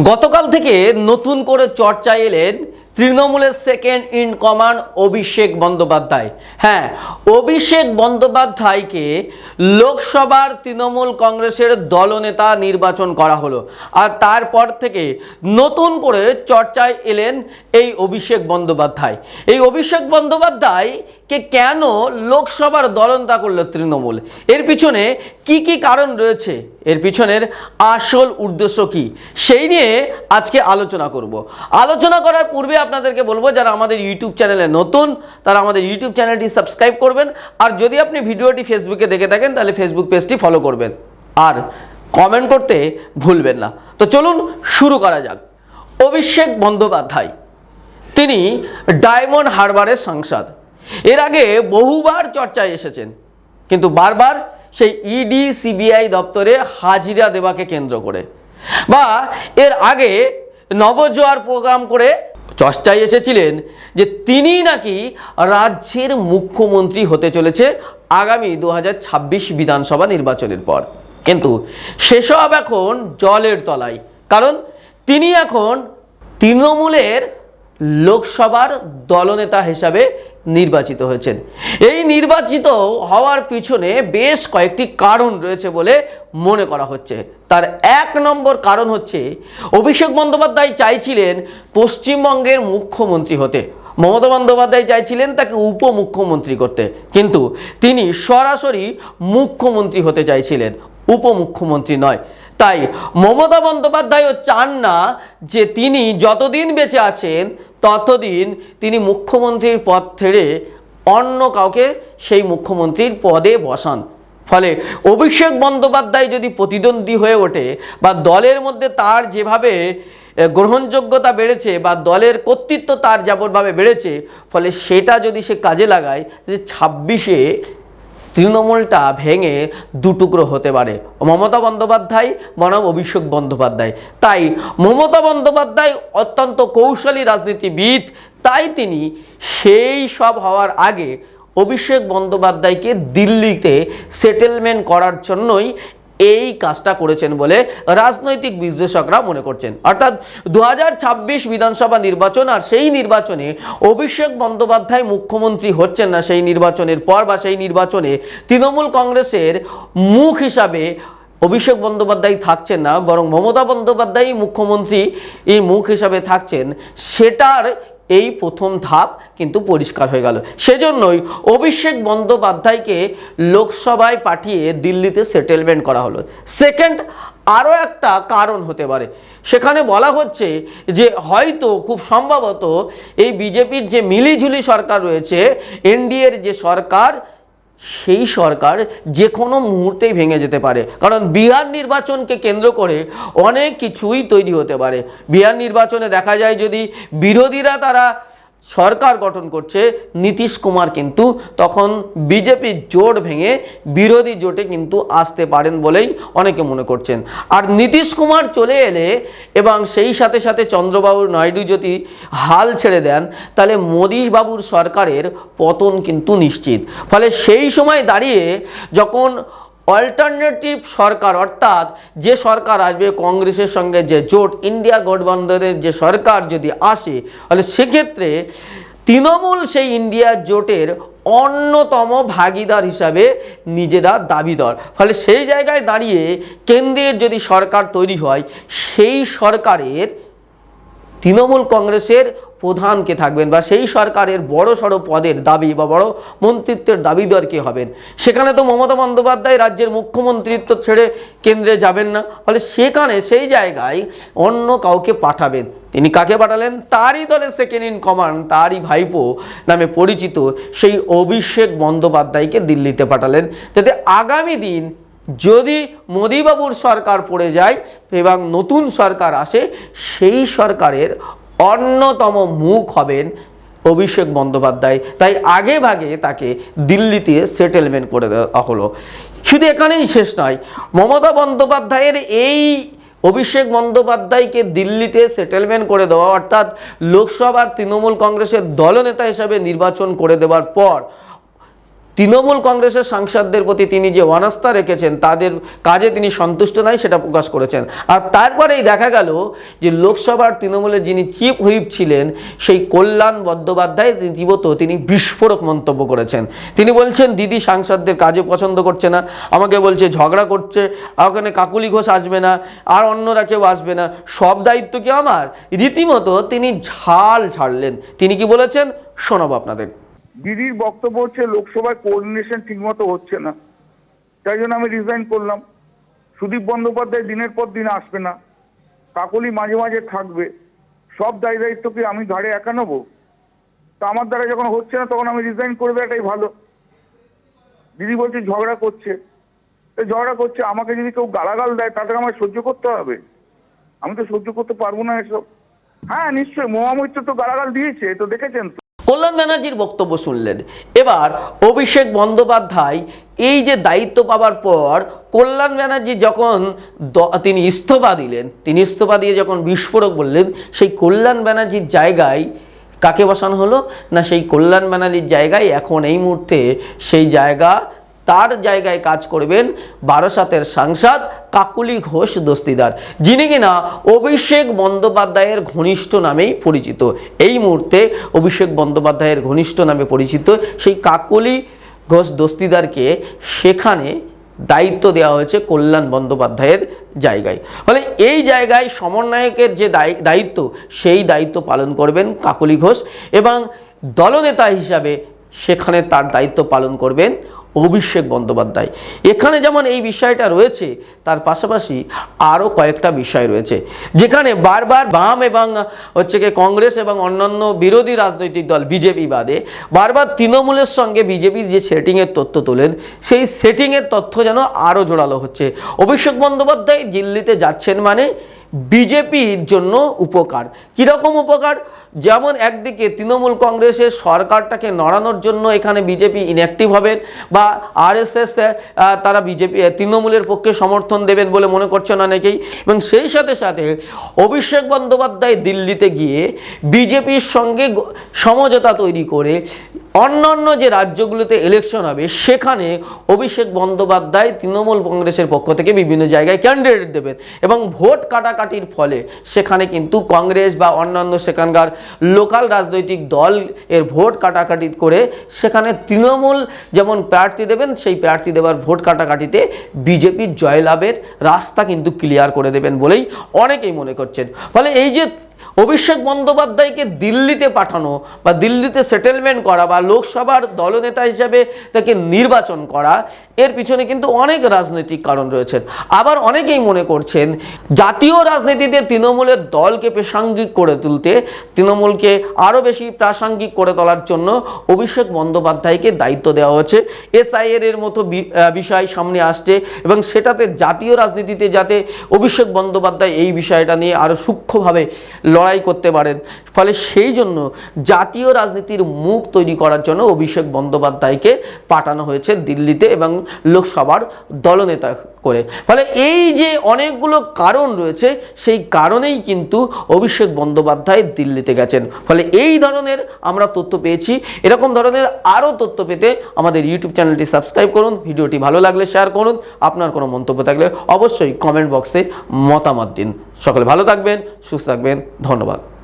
গতকাল থেকে নতুন করে চর্চায় এলেন তৃণমূলের second in command Abhishek Bandyopadhyay. হ্যাঁ অভিষেক বন্দ্যোপাধ্যায়কে লোকসভার তৃণমূল কংগ্রেসের দলনেতা নির্বাচন করা হলো। আর তারপর থেকে নতুন করে চর্চায় এলেন এই অভিষেক বন্দ্যোপাধ্যায়। এই অভিষেক বন্দ্যোপাধ্যায় কে কেন লোকসভার দলনেতা করল তৃণমূল? এর পিছনে কি কি কারণ রয়েছে? এর পিছনের আসল উদ্দেশ্য কি? সেই নিয়ে আজকে আলোচনা করব। আলোচনা করার পূর্বে আপনাদেরকে বলব, যারা আমাদের ইউটিউব চ্যানেলে নতুন, তারা আমাদের ইউটিউব চ্যানেলটি সাবস্ক্রাইব করবেন। আর যদি আপনি ভিডিওটি ফেসবুকে দেখে থাকেন, তাহলে ফেসবুক পেজটি ফলো করবেন। আর কমেন্ট করতে ভুলবেন না। তো চলুন শুরু করা যাক। অভিষেক বন্দ্যোপাধ্যায়, তিনি ডায়মন্ড হারবারের সাংসদ। এর আগে বহুবার চর্চায় এসেছেন, কিন্তু বারবার সেই ইডি সিবিআই দপ্তরে হাজিরা দেওয়াকে কেন্দ্র করে। বা এর আগে নবজোয়ার প্রোগ্রাম করে চর্চায় এসেছিলেন যে তিনি নাকি রাজ্যের মুখ্যমন্ত্রী হতে চলেছে আগামী দু হাজার ছাব্বিশ বিধানসভা নির্বাচনের পর। কিন্তু সেসব এখন জলের তলায়, কারণ তিনি এখন তৃণমূলের লোকসভার দলনেতা হিসাবে নির্বাচিত হয়েছেন। এই নির্বাচিত হওয়ার পিছনে বেশ কয়েকটি কারণ রয়েছে বলে মনে করা হচ্ছে। তার এক নম্বর কারণ হচ্ছে, অভিষেক বন্দ্যোপাধ্যায় চাইছিলেন পশ্চিমবঙ্গের মুখ্যমন্ত্রী হতে। মমতা বন্দ্যোপাধ্যায় চাইছিলেন তাকে উপমুখ্যমন্ত্রী করতে। কিন্তু তিনি সরাসরি মুখ্যমন্ত্রী হতে চাইছিলেন। উপমুখ্যমন্ত্রী নয়। তাই মমতা বন্দ্যোপাধ্যায়ও চান না যে তিনি যতদিন বেঁচে আছেন, ততদিন তিনি মুখ্যমন্ত্রীর পদ ছেড়ে অন্য কাউকে সেই মুখ্যমন্ত্রীর পদে বসান। ফলে অভিষেক বন্দ্যোপাধ্যায় যদি প্রতিদ্বন্দ্বী হয়ে ওঠে বা দলের মধ্যে তার যেভাবে গ্রহণযোগ্যতা বেড়েছে বা দলের কর্তৃত্ব তার যেমনভাবে বেড়েছে, ফলে সেটা যদি সে কাজে লাগায় যে ছাব্বিশে তৃণমূলটা ভেঙে দুটুকরো হতে পারে। মমতা বন্দ্যোপাধ্যায় বনাম অভিষেক বন্দ্যোপাধ্যায়। তাই মমতা বন্দ্যোপাধ্যায় অত্যন্ত কৌশলী রাজনীতিবিদ, তাই তিনি সেই সব হওয়ার আগে অভিষেক বন্দ্যোপাধ্যায়কে দিল্লিতে সেটেলমেন্ট করার জন্যই এই কাজটা করেছেন বলে রাজনৈতিক বিশ্লেষকরা মনে করছেন। অর্থাৎ দু হাজার ছাব্বিশ বিধানসভা নির্বাচন আর সেই নির্বাচনে অভিষেক বন্দ্যোপাধ্যায় মুখ্যমন্ত্রী হচ্ছেন না সেই নির্বাচনের পর বা সেই নির্বাচনে তৃণমূল কংগ্রেসের মুখ হিসাবে অভিষেক বন্দ্যোপাধ্যায় থাকছেন না, বরং মমতা বন্দ্যোপাধ্যায় মুখ্যমন্ত্রী এই মুখ হিসাবে থাকছেন। সেটার এই প্রথম ধাপ কিন্তু পরিষ্কার হয়ে গেল। সেজন্যই অভিষেক বন্দ্যোপাধ্যায়কে লোকসভায় পাঠিয়ে দিল্লিতে সেটেলমেন্ট করা হলো। সেকেন্ড আরও একটা কারণ হতে পারে। সেখানে বলা হচ্ছে যে হয়তো খুব সম্ভবত এই বিজেপির যে মিলিঝুলি সরকার রয়েছে, এনডিএর যে সরকার সেই সরকার যে কোনো মুহূর্তেই ভেঙে যেতে পারে। কারণ বিহার নির্বাচনকে কেন্দ্র করে অনেক কিছুই তৈরি হতে পারে। বিহার নির্বাচনে দেখা যায় যদি বিরোধীরা তারা সরকার গঠন করছে নীতিশ কুমার কিন্তু। তখন বিজেপির জোট ভেঙে বিরোধী জোটে কিন্তু আসতে পারেন বলেই অনেকে মনে করছেন। আর নীতিশ কুমার চলে এলে এবং সেই সাথে সাথে চন্দ্রবাবু নাইডু যদি হাল ছেড়ে দেন, তাহলে মোদী বাবুর সরকারের পতন কিন্তু নিশ্চিত। ফলে সেই সময় দাঁড়িয়ে যখন অল্টারনেটিভ সরকার, অর্থাৎ যে সরকার আসবে, কংগ্রেসের সঙ্গে যে জোট ইন্ডিয়া গঠবন্ধনের যে সরকার যদি আসে, তাহলে সেক্ষেত্রে তৃণমূল সেই ইন্ডিয়া জোটের অন্যতম ভাগিদার হিসাবে নিজেরা দাবিদার। ফলে সেই জায়গায় দাঁড়িয়ে কেন্দ্রের যদি সরকার তৈরি হয়, সেই সরকারের তৃণমূল কংগ্রেসের প্রধান কে থাকবেন বা সেই সরকারের বড় সড়ো পদের দাবি বা বড় মন্ত্রিত্বের দাবিদার কে হবেন? সেখানে তো মমতা বন্দ্যোপাধ্যায় রাজ্যের মুখ্যমন্ত্রিত্ব ছেড়ে কেন্দ্রে যাবেন না। ফলে সেখানে সেই জায়গায় অন্য কাউকে পাঠাবেন। তিনি কাকে পাঠালেন? তারই দলের সেকেন্ড ইন কমান্ড তারই ভাইপো নামে পরিচিত সেই অভিষেক বন্দ্যোপাধ্যায়কে দিল্লিতে পাঠালেন। যাতে আগামী দিন যদি মোদীবাবুর সরকার পড়ে যায় এবং নতুন সরকার আসে, সেই সরকারের অন্যতম মুখ হবেন অভিষেক বন্দ্যোপাধ্যায়। তাই আগে ভাগে তাকে দিল্লিতে সেটেলমেন্ট করে দেওয়া হলো। শুধু এখানেই শেষ নয়, মমতা বন্দ্যোপাধ্যায়ের এই অভিষেক বন্দ্যোপাধ্যায়কে দিল্লিতে সেটেলমেন্ট করে দেওয়া, অর্থাৎ লোকসভার তৃণমূল কংগ্রেসের দলনেতা হিসাবে নির্বাচন করে দেওয়ার পর তৃণমূল কংগ্রেসের সাংসদদের প্রতি তিনি যে অনাস্থা রেখেছেন, তাদের কাজে তিনি সন্তুষ্ট নাই, সেটা প্রকাশ করেছেন। আর তারপরেই দেখা গেল যে লোকসভার তৃণমূলের যিনি চিফ হুইপ ছিলেন, সেই কল্যাণ বন্দ্যোপাধ্যায় রীতিমতো তিনি বিস্ফোরক মন্তব্য করেছেন। তিনি বলছেন, দিদি, সাংসদদের কাজে পছন্দ করছে না। আমাকে বলছে, ঝগড়া করছে ওখানে কাকুলি ঘোষ আসবে না, আর অন্যরা কেউ আসবে না। সব দায়িত্ব কি আমার? রীতিমতো তিনি ঝাল ছাড়লেন। তিনি কি বলেছেন? শোনাবো আপনাদের। দিদির বক্তব্য হচ্ছে লোকসভায় কোঅর্ডিনেশন ঠিকমতো হচ্ছে না। তাই জন্য আমি রিজাইন করলাম। সুদীপ বন্দ্যোপাধ্যায় দিনের পর দিন আসবে না। কাকলি মাঝে মাঝে থাকবে। সব দায় দায়িত্ব কি আমি ঘাড়ে একা নেব? তা আমার দ্বারা যখন হচ্ছে না, তখন আমি রিজাইন করবে এটাই ভালো। দিদি বলছে, ঝগড়া করছে। ঝগড়া করছে, আমাকে যদি কেউ গালাগাল দেয় তাদের আমার সহ্য করতে হবে? আমি তো সহ্য করতে পারব না এসব। হ্যাঁ নিশ্চয়ই, মহামৈত্র তো গালাগাল দিয়েছে তো দেখেছেন তো। কল্যাণ ব্যানার্জির বক্তব্য শুনলেন। এবার অভিষেক বন্দ্যোপাধ্যায় এই যে দায়িত্ব পাওয়ার পর কল্যাণ ব্যানার্জি যখন তিনি ইস্তফা দিলেন, তিনি ইস্তফা দিয়ে যখন বিস্ফোরক বললেন, সেই কল্যাণ ব্যানার্জির জায়গায় কাকে বসানো হলো? না সেই কল্যাণ ব্যানার্জির জায়গায় এখন এই মুহূর্তে সেই জায়গা তার জায়গায় কাজ করবেন বারাসাতের সাংসদ কাকুলি ঘোষ দস্তিদার, যিনি কিনা অভিষেক বন্দ্যোপাধ্যায়ের ঘনিষ্ঠ নামেই পরিচিত। এই মুহূর্তে অভিষেক বন্দ্যোপাধ্যায়ের ঘনিষ্ঠ নামে পরিচিত সেই কাকুলি ঘোষ দস্তিদারকে সেখানে দায়িত্ব দেওয়া হয়েছে কল্যাণ বন্দ্যোপাধ্যায়ের জায়গায়। ফলে এই জায়গায় সমন্বয়কের যে দায়ি- দায়িত্ব, সেই দায়িত্ব পালন করবেন কাকলি ঘোষ এবং দলনেতা হিসাবে সেখানে তার দায়িত্ব পালন করবেন অভিষেক বন্দ্যোপাধ্যায়। এখানে যেমন এই বিষয়টা রয়েছে, তার পাশাপাশি আরও কয়েকটা বিষয় রয়েছে। যেখানে বারবার বাম এবং হচ্ছে কি কংগ্রেস এবং অন্যান্য বিরোধী রাজনৈতিক দল বিজেপি বাদে, বারবার তৃণমূলের সঙ্গে বিজেপির যে সেটিংয়ের তথ্য তোলেন, সেই সেটিংয়ের তথ্য যেন আরও জোরালো হচ্ছে। অভিষেক বন্দ্যোপাধ্যায় দিল্লিতে যাচ্ছেন মানে বিজেপির জন্য উপকার। কীরকম উপকার? যেমন একদিকে তৃণমূল কংগ্রেসের সরকারটাকে নড়ানোর জন্য এখানে বিজেপি ইনঅ্যাক্টিভ হবেন বা আরএসএস তারা বিজেপি তৃণমূলের পক্ষে সমর্থন দেবেন বলে মনে করছেন অনেকেই। এবং সেই সাথে সাথে অভিষেক বন্দ্যোপাধ্যায় দিল্লিতে গিয়ে বিজেপির সঙ্গে সমঝোতা তৈরি করে অন্যান্য যে রাজ্যগুলোতে ইলেকশন হবে, সেখানে অভিষেক বন্দ্যোপাধ্যায় তৃণমূল কংগ্রেসের পক্ষ থেকে বিভিন্ন জায়গায় ক্যান্ডিডেট দেবেন এবং ভোট কাটাকাটির ফলে সেখানে কিন্তু কংগ্রেস বা অন্যান্য সেখানকার লোকাল রাজনৈতিক দল এর ভোট কাটাকাটি করে সেখানে তৃণমূল যেমন প্রার্থী দেবেন, সেই প্রার্থী দেওয়ার ভোট কাটাকাটিতে বিজেপির জয়লাভের রাস্তা কিন্তু ক্লিয়ার করে দেবেন বলেই অনেকেই মনে করছেন। ফলে এই যে অভিষেক বন্দ্যোপাধ্যায়কে দিল্লিতে পাঠানো বা দিল্লিতে সেটেলমেন্ট করা বা লোকসভার দলনেতা হিসাবে তাকে নির্বাচন করা, এর পিছনে কিন্তু অনেক রাজনৈতিক কারণ রয়েছে। আবার অনেকেই মনে করছেন, জাতীয় রাজনীতিতে তৃণমূলের দলকে প্রাসঙ্গিক করে তুলতে, তৃণমূলকে আরও বেশি প্রাসঙ্গিক করে তোলার জন্য অভিষেক বন্দ্যোপাধ্যায়কে দায়িত্ব দেওয়া হয়েছে এসআইএর এর মতো বিষয় সামনে আসছে এবং সেটাতে জাতীয় রাজনীতিতে যাতে অভিষেক বন্দ্যোপাধ্যায় এই বিষয়টা নিয়ে আরও সূক্ষ্মভাবে লড়াই করতে পারেন। ফলে সেই জন্য জাতীয় রাজনীতির মুখ তৈরি করার জন্য অভিষেক বন্দ্যোপাধ্যায়কে পাঠানো হয়েছে দিল্লিতে এবং লোকসভার দলনেতা করে। ফলে এই যে অনেকগুলো কারণ রয়েছে, সেই কারণেই কিন্তু অভিষেক বন্দ্যোপাধ্যায় দিল্লিতে গেছেন। ফলে এই ধরনের আমরা তথ্য পেয়েছি। এরকম ধরনের আরও তথ্য পেতে আমাদের ইউটিউব চ্যানেলটি সাবস্ক্রাইব করুন, ভিডিওটি ভালো লাগলে শেয়ার করুন। আপনার কোনো মন্তব্য থাকলে অবশ্যই কমেন্ট বক্সে মতামত দিন। সকলে ভালো থাকবেন, সুস্থ থাকবেন। ধন্যবাদ।